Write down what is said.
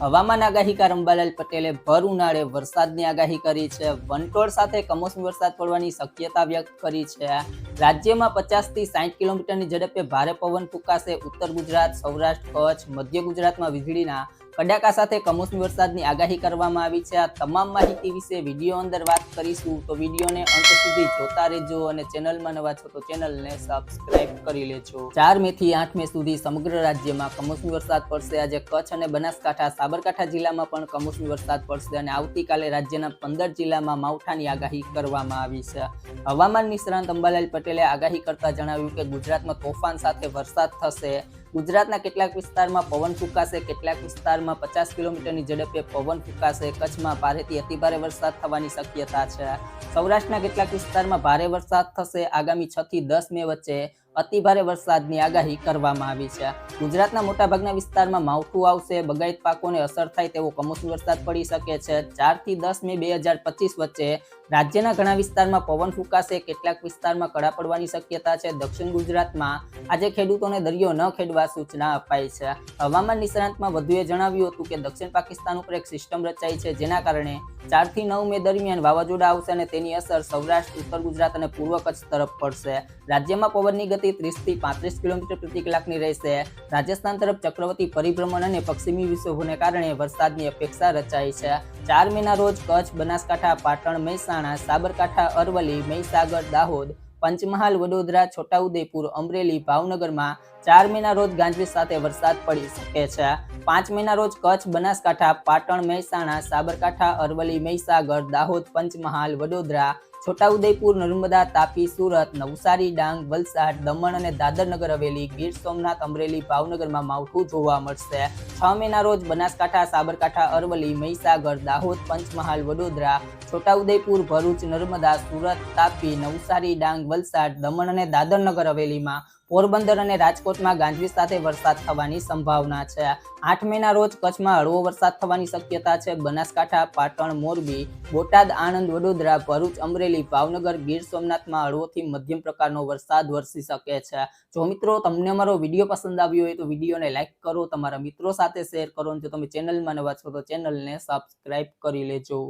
હવામાન આગાહીકાર અંબાલાલ પટેલે ભર ઉનાળે વરસાદની આગાહી કરી છે. વંટોળ સાથે કમોસમી વરસાદ પડવાની શક્યતા વ્યક્ત કરી છે. રાજ્યમાં પચાસથી સાઠ કિલોમીટરની ઝડપે ભારે પવન ફૂંકાશે. ઉત્તર ગુજરાત, સૌરાષ્ટ્ર, કચ્છ, મધ્ય ગુજરાતમાં વીજળીના કડાકા સાથે કમોસમી વરસાદની આગાહી કરવામાં આવી છે. આ તમામ માહિતી વિશે વીડિયો અંદર વાત કરીશું. તો વિડીયોને અંત સુધી જોતા રહેજો અને ચેનલમાં નવા છો તો ચેનલને સબસ્ક્રાઇબ કરી લેજો. ચાર મે થી આઠ મે સુધી સમગ્ર રાજ્યમાં કમોસમી વરસાદ પડશે. આજે કચ્છ અને બનાસકાંઠા સાબરકાંઠા જિલ્લામાં પણ કમોસમી વરસાદ પડશે અને આવતીકાલે રાજ્યના પંદર જિલ્લામાં માવઠાની આગાહી કરવામાં આવી છે. હવામાન નિષ્ણાંત અંબાલાલ પટેલે આગાહી કરતા જણાવ્યું કે ગુજરાતમાં તોફાન સાથે વરસાદ થશે. ગુજરાતના કેટલાક વિસ્તારમાં પવન ફૂંકાશે, કેટલાક વિસ્તારમાં પચાસ કિલોમીટરની ઝડપે પવન ફૂંકાશે. કચ્છમાં ભારેથી અતિભારે વરસાદ થવાની શક્યતા છે. સૌરાષ્ટ્રના કેટલાક વિસ્તારમાં ભારે વરસાદ થશે. આગામી છ થી દસ મે વચ્ચે અતિભારે વરસાદની આગાહી કરવામાં આવી છે. ગુજરાતના મોટાભાગના વિસ્તારમાં માવઠું આવશે, બગાયત પાકોને અસર થાય તેવો કમોસમી વરસાદ પડી શકે છે. ચારથી દસ મે બે વચ્ચે રાજ્યના ઘણા વિસ્તારમાં પવન ફૂંકાશે. કેટલાક વિસ્તારમાં કડા પડવાની શક્યતા છે. દક્ષિણ ગુજરાતમાં આજે ખેડૂતોને દરિયો ન ખેડવા સૂચના અપાઈ છે. હવામાન નિષ્ણાંતમાં વધુએ જણાવ્યું હતું કે દક્ષિણ પાકિસ્તાન ઉપર એક સિસ્ટમ રચાઈ છે જેના કારણે ચારથી નવ મે દરમિયાન વાવાઝોડા આવશે અને તેની અસર સૌરાષ્ટ્ર, ઉત્તર ગુજરાત અને પૂર્વ કચ્છ તરફ પડશે. રાજ્યમાં પવનની ગતિ ત્રીસથી પાંત્રીસ કિલોમીટર પ્રતિ કલાકની રહેશે. રાજસ્થાન તરફ ચક્રવર્તી પરિભ્રમણ અને પશ્ચિમી વિક્ષોભોને કારણે વરસાદની અપેક્ષા રચાઈ છે. ચાર મેના રોજ કચ્છ, બનાસકાંઠા, પાટણ, મહેસાણા, સાબરકાંઠા, અરવલ્લી, મહીસાગર, દાહોદ, પંચમહાલ, વડોદરા, છોટાઉદેપુર, અમરેલી, ભાવનગરમાં ચાર મેના રોજ ગાંજવીજ સાથે વરસાદ પડી શકે છે. પાંચ મેના રોજ કચ્છ, બનાસકાંઠા, પાટણ, મહેસાણા, સાબરકાંઠા, અરવલ્લી, મહીસાગર, દાહોદ, પંચમહાલ, વડોદરા છોટાઉદેપુર, નર્મદા, તાપી, સુરત, નવસારી, ડાંગ, વલસાડ, દમણ અને દાદરનગર હવેલી, ગીર સોમનાથ, અમરેલી, ભાવનગરમાં માવઠું જોવા મળશે. છ મેના રોજ બનાસકાંઠા, સાબરકાંઠા, અરવલ્લી, મહીસાગર, દાહોદ, પંચમહાલ, વડોદરા, છોટાઉદેપુર, ભરૂચ, નર્મદા, સુરત, તાપી, નવસારી, ડાંગ, વલસાડ, દમણ અને દાદર નગર હવેલીમાં પોરબંદર અને રાજકોટમાં ગાંજવીજ સાથે વરસાદ થવાની સંભાવના છે. આઠ મેના રોજ કચ્છમાં હળવો વરસાદ થવાની શક્યતા છે. બનાસકાંઠા, પાટણ, મોરબી, બોટાદ, આણંદ, વડોદરા, ભરૂચ, અમરેલી, ભાવનગર, ગીર સોમનાથમાં હળવોથી મધ્યમ પ્રકારનો વરસાદ વરસી શકે છે. જો મિત્રો તમને અમારો વીડિયો પસંદ આવ્યો હોય તો વિડીયોને લાઇક કરો, તમારા મિત્રો સાથે શેર કરો જો તમે ચેનલમાં નવા છો તો ચેનલને સબસ્ક્રાઇબ કરી લેજો.